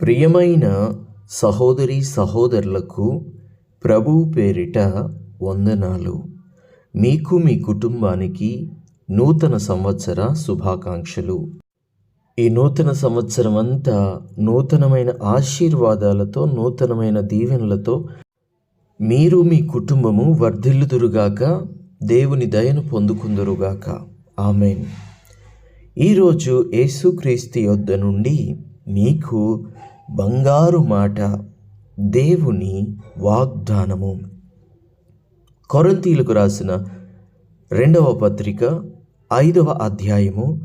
ప్రియమైన సహోదరి సహోదరులకు ప్రభువు పేరిట వందనాలు. మీకు మీ కుటుంబానికి నూతన సంవత్సర శుభాకాంక్షలు. ఈ నూతన సంవత్సరం అంతా నూతనమైన ఆశీర్వాదాలతో నూతనమైన దీవెనలతో మీరు మీ కుటుంబము వర్ధిల్లుదురుగాక దేవుని దయను పొందుకుందురుగాక. ఆమెన్. ఈరోజు యేసుక్రీస్తు యొద్ద నుండి మీకు బంగారు మాట దేవుని వాగ్దానము. కొరంతీలకు రాసిన రెండవ పత్రిక ఐదవ అధ్యాయము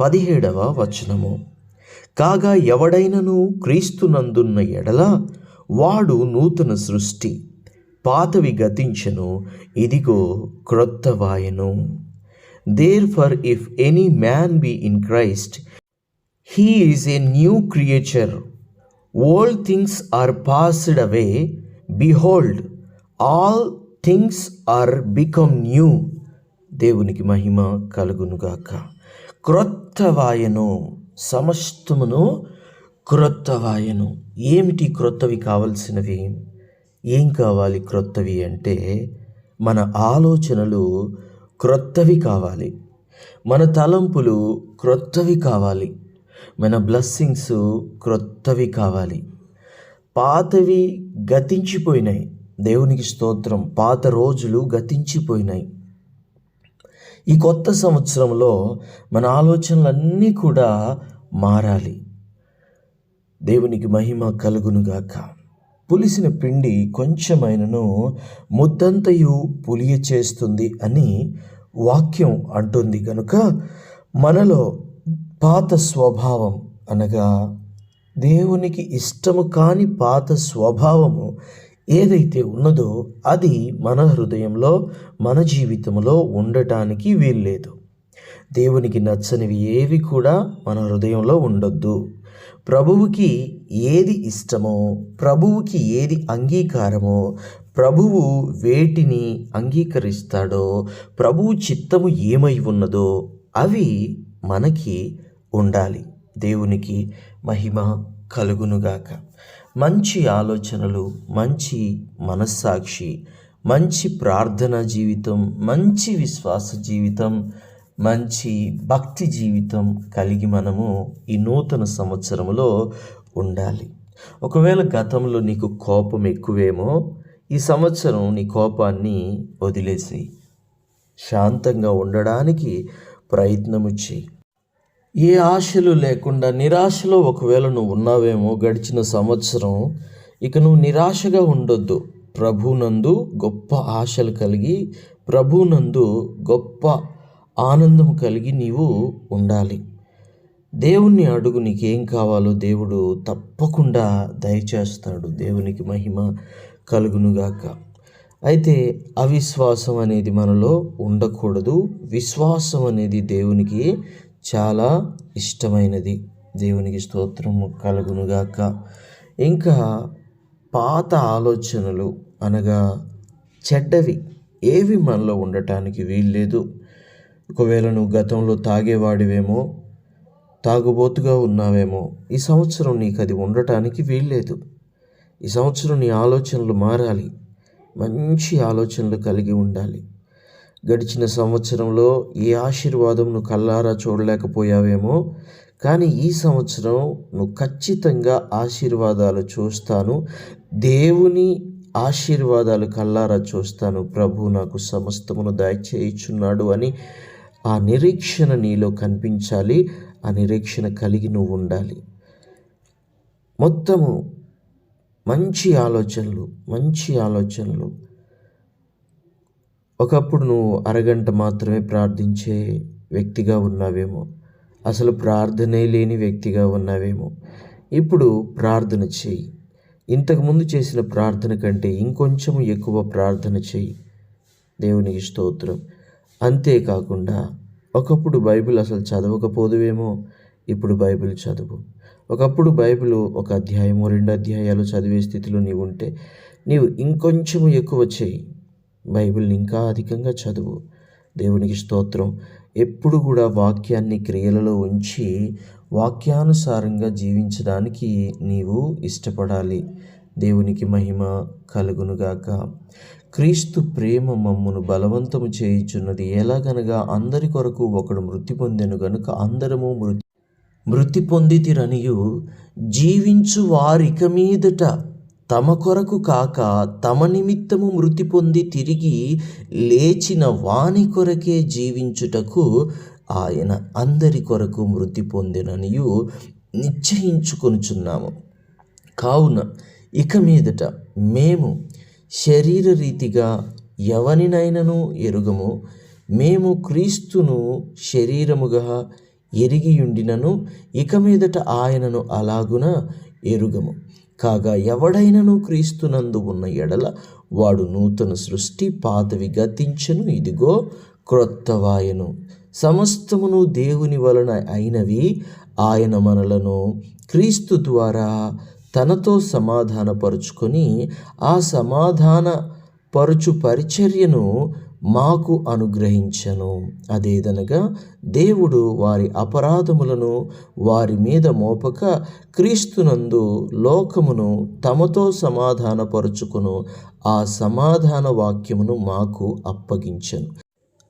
పదిహేడవ వచనము. కాగా ఎవడైనను క్రీస్తునందున్న ఎడల వాడు నూతన సృష్టి పాతవి గతించను ఇదిగో క్రొత్త వాయను. Therefore if any man be in Christ he is a new creature old things are passed away behold all things are become new దేవునికి మహిమ కలుగునుగాక. క్రొత్త వాయను సమస్తమును క్రొత్త వాయను. ఏమిటి క్రొత్తవి కావలసినవి? ఏం కావాలి క్రొత్తవి అంటే మన ఆలోచనలు క్రొత్తవి కావాలి. మన తలంపులు క్రొత్తవి కావాలి. మన బ్లెస్సింగ్స్ క్రొత్తవి కావాలి. పాతవి గతించిపోయినాయి. దేవునికి స్తోత్రం. పాత రోజులు గతించిపోయినాయి. ఈ కొత్త సంవత్సరంలో మన ఆలోచనలన్నీ కూడా మారాలి. దేవునికి మహిమ కలుగునుగాక పులిసిన పిండి కొంచెమైనను ముద్దంతయు పులియ చేస్తుంది అని వాక్యం అంటుంది. కనుక మనలో పాత స్వభావం అనగా దేవునికి ఇష్టము కాని పాత స్వభావము ఏదైతే ఉన్నదో అది మన హృదయంలో మన జీవితంలో ఉండటానికి వీల్లేదు. దేవునికి నచ్చనివి ఏవి కూడా మన హృదయంలో ఉండొద్దు. ప్రభువుకి ఏది ఇష్టమో ప్రభువుకి ఏది అంగీకారమో ప్రభువు వేటిని అంగీకరిస్తాడో ప్రభువు చిత్తము ఏమై ఉన్నదో అవి మనకి ఉండాలి. దేవునికి మహిమ కలుగునుగాక. మంచి ఆలోచనలు మంచి మనస్సాక్షి మంచి ప్రార్థన జీవితం మంచి విశ్వాస జీవితం మంచి భక్తి జీవితం కలిగి మనము ఈ నూతన సంవత్సరంలో ఉండాలి. ఒకవేళ గతంలో నీకు కోపం ఎక్కువేమో ఈ సంవత్సరం నీ కోపాన్ని వదిలేసి శాంతంగా ఉండడానికి ప్రయత్నము చేయి. ఏ ఆశలు లేకుండా నిరాశలో ఒకవేళ నువ్వు ఉన్నావేమో గడిచిన సంవత్సరం ఇక నువ్వు నిరాశగా ఉండొద్దు. ప్రభునందు గొప్ప ఆశలు కలిగి ప్రభునందు గొప్ప ఆనందం కలిగి నీవు ఉండాలి. దేవుణ్ణి అడుగు నీకేం కావాలో దేవుడు తప్పకుండా దయచేస్తాడు. దేవునికి మహిమ కలుగునుగాక. అయితే అవిశ్వాసం అనేది మనలో ఉండకూడదు. విశ్వాసం అనేది దేవునికి చాలా ఇష్టమైనది. దేవునికి స్తోత్రము కలుగునుగాక. ఇంకా పాత ఆలోచనలు అనగా చెడ్డవి ఏవి మనలో ఉండటానికి వీల్లేదు. ఒకవేళ నువ్వు గతంలో తాగేవాడివేమో తాగుబోతుగా ఉన్నావేమో ఈ సంవత్సరం నీకు అది ఉండటానికి వీల్లేదు. ఈ సంవత్సరం నీ ఆలోచనలు మారాలి. మంచి ఆలోచనలు కలిగి ఉండాలి. గడిచిన సంవత్సరంలో ఏ ఆశీర్వాదం నువ్వు కల్లారా చూడలేకపోయావేమో? కానీ ఈ సంవత్సరం నువ్వు ఖచ్చితంగా ఆశీర్వాదాలు చూస్తాను. దేవుని ఆశీర్వాదాలు కల్లారా చూస్తాను. ప్రభు నాకు సమస్తమును దయచేయిచున్నాడు అని ఆ నిరీక్షణ నీలో కనిపించాలి. ఆ నిరీక్షణ కలిగి నువ్వు ఉండాలి. మొత్తము మంచి ఆలోచనలు మంచి ఆలోచనలు ఒకప్పుడు నువ్వు అరగంట మాత్రమే ప్రార్థించే వ్యక్తిగా ఉన్నావేమో. అసలు ప్రార్థనే లేని వ్యక్తిగా ఉన్నావేమో. ఇప్పుడు ప్రార్థన చేయి. ఇంతకుముందు చేసిన ప్రార్థన కంటే ఇంకొంచెం ఎక్కువ ప్రార్థన చేయి. దేవునికి స్తోత్రం. అంతేకాకుండా ఒకప్పుడు బైబిల్ అసలు చదవకపోదువేమో ఇప్పుడు బైబిల్ చదువు. ఒకప్పుడు బైబిల్ ఒక అధ్యాయము రెండు అధ్యాయాలు చదివే స్థితిలో నీవు ఉంటే నీవు ఇంకొంచెము ఎక్కువ చేయి. బైబిల్ని ఇంకా అధికంగా చదువు. దేవునికి స్తోత్రం. ఎప్పుడు కూడా వాక్యాన్ని క్రియలలో ఉంచి వాక్యానుసారంగా జీవించడానికి నీవు ఇష్టపడాలి. దేవునికి మహిమ కలుగునుగాక క్రీస్తు ప్రేమ మమ్మును బలవంతము చేయుచున్నది ఎలాగనగా అందరి కొరకు ఒకడు మృతి పొందెను గనుక అందరము మృతి మృతి పొందితిరనియు. జీవించు వారిక మీదట తమ కొరకు కాక తమ నిమిత్తము మృతి పొంది తిరిగి లేచిన వాని కొరకే జీవించుటకు ఆయన అందరి కొరకు మృతి పొందిననియు నిశ్చయించుకొనుచున్నాము. కావున ఇక మీదట మేము శరీర రీతిగా ఎవనినైనను ఎరుగము. మేము క్రీస్తును శరీరముగా ఎరిగియుండినను ఇక మీదట ఆయనను అలాగున ఎరుగము. కాగా ఎవడైనను క్రీస్తునందు ఉన్న ఎడల వాడు నూతన సృష్టి పాతవి గతించను. ఇదిగో క్రొత్తవాయను సమస్తమును దేవుని వలన అయినవి ఆయన మనలను క్రీస్తు ద్వారా తనతో సమాధానపరుచుకొని ఆ సమాధాన పరుచు పరిచర్యను మాకు అనుగ్రహించను. అదేదనగా దేవుడు వారి అపరాధములను వారి మీద మోపక క్రీస్తునందు లోకమును తమతో సమాధానపరుచుకును. ఆ సమాధాన వాక్యమును మాకు అప్పగించను.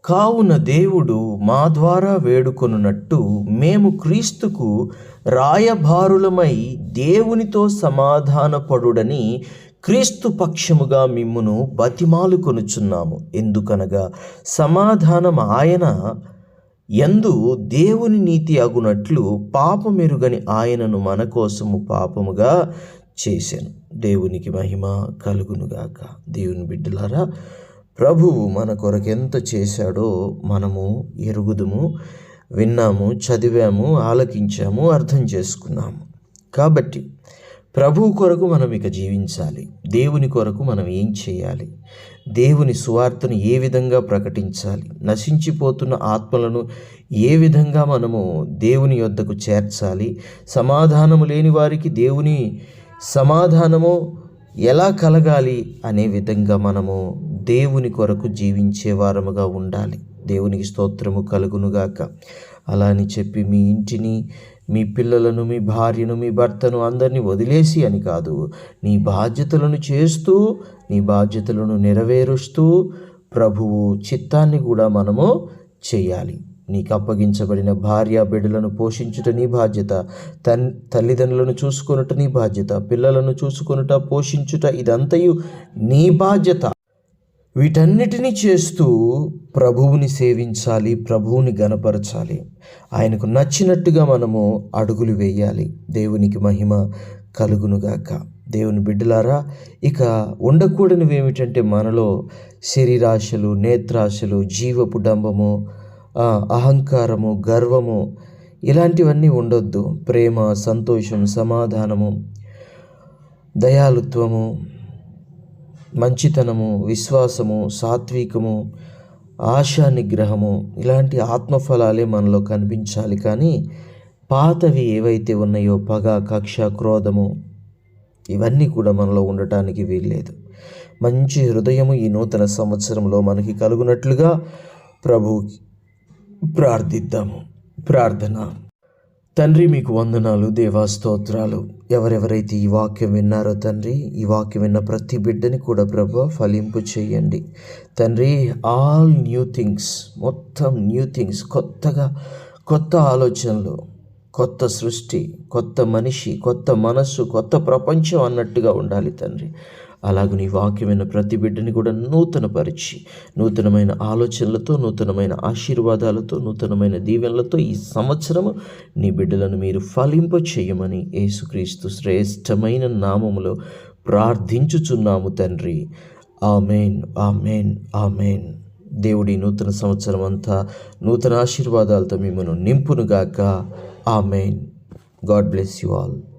కావున దేవుడు మా ద్వారా వేడుకొనున్నట్టు మేము క్రీస్తుకు రాయభారులమై దేవునితో సమాధానపడుడని క్రీస్తు పక్షముగా మిమ్మును బతిమాలు కొనుచున్నాము. ఎందుకనగా సమాధానం ఆయన ఎందు దేవుని నీతి అగునట్లు పాపమెరుగని ఆయనను మన కోసము పాపముగా చేశాను దేవునికి మహిమ కలుగునుగాక. దేవుని బిడ్డలారా ప్రభువు మన కొరకెంత చేశాడో మనము ఎరుగుదుము విన్నాము చదివాము ఆలకించాము అర్థం చేసుకున్నాము. కాబట్టి ప్రభువు కొరకు మనం ఇక జీవించాలి. దేవుని కొరకు మనం ఏం చేయాలి? దేవుని సువార్తను ఏ విధంగా ప్రకటించాలి? నశించిపోతున్న ఆత్మలను ఏ విధంగా మనము దేవుని యొద్దకు చేర్చాలి? సమాధానము లేని వారికి దేవుని సమాధానము ఎలా కలగాలి అనే విధంగా మనము దేవుని కొరకు జీవించే వారముగా ఉండాలి. దేవునికి స్తోత్రము కలుగునుగాక. అలా అని చెప్పి మీ ఇంటిని మీ పిల్లలను మీ భార్యను మీ భర్తను అందరినీ వదిలేసి అని కాదు. నీ బాధ్యతలను చేస్తూ నీ బాధ్యతలను నెరవేరుస్తూ ప్రభువు చిత్తాన్ని కూడా మనము చేయాలి. నీకు అప్పగించబడిన భార్య బిడ్డలను పోషించుట నీ బాధ్యత. తన్ తల్లిదండ్రులను చూసుకొనుట నీ బాధ్యత. పిల్లలను చూసుకొనుట పోషించుట ఇదంతయు నీ బాధ్యత. వీటన్నిటినీ చేస్తూ ప్రభువుని సేవించాలి ప్రభువుని గనపరచాలి ఆయనకు నచ్చినట్టుగా మనము అడుగులు వేయాలి. దేవునికి మహిమ కలుగునుగాక దేవుని బిడ్డలారా ఇక ఉండకూడనివి ఏమిటంటే మనలో శరీరాశలు నేత్రాశలు జీవపు డంబము అహంకారము గర్వము ఇలాంటివన్నీ ఉండొద్దు. ప్రేమ సంతోషం సమాధానము దయాలుత్వము మంచితనము విశ్వాసము సాత్వికము ఆశా నిగ్రహము ఇలాంటి ఆత్మఫలాలే మనలో కనిపించాలి. కానీ పాతవి ఏవైతే ఉన్నాయో పగ కక్ష క్రోధము ఇవన్నీ కూడా మనలో ఉండటానికి వీల్లేదు. మంచి హృదయము ఈ నూతన సంవత్సరంలో మనకి కలుగునట్లుగా ప్రభు ప్రార్థిద్దాము. ప్రార్థన. తండ్రి మీకు వందనాలు. దేవా స్తోత్రాలు. ఎవరెవరైతే ఈ వాక్యం విన్నారో తండ్రి ఈ వాక్యం విన్న ప్రతి బిడ్డని కూడా ప్రభు ఫలింపు చేయండి. తండ్రి ఆల్ న్యూ థింగ్స్ మొత్తం న్యూ థింగ్స్ కొత్తగా కొత్త ఆలోచనలు కొత్త సృష్టి కొత్త మనిషి కొత్త మనస్సు కొత్త ప్రపంచం అన్నట్టుగా ఉండాలి తండ్రి. అలాగే నీ వాక్యమైన ప్రతి బిడ్డని కూడా నూతనపరిచి నూతనమైన ఆలోచనలతో నూతనమైన ఆశీర్వాదాలతో నూతనమైన దీవెనలతో ఈ సంవత్సరము నీ బిడ్డలను మీరు ఫలింప చేయమని యేసుక్రీస్తు శ్రేష్టమైన నామములో ప్రార్థించుచున్నాము తండ్రి. Amen amen amen. దేవుడి నూతన సంవత్సరం అంతా నూతన ఆశీర్వాదాలతో మిమ్మల్ని నింపునుగాక. Amen. God bless you all.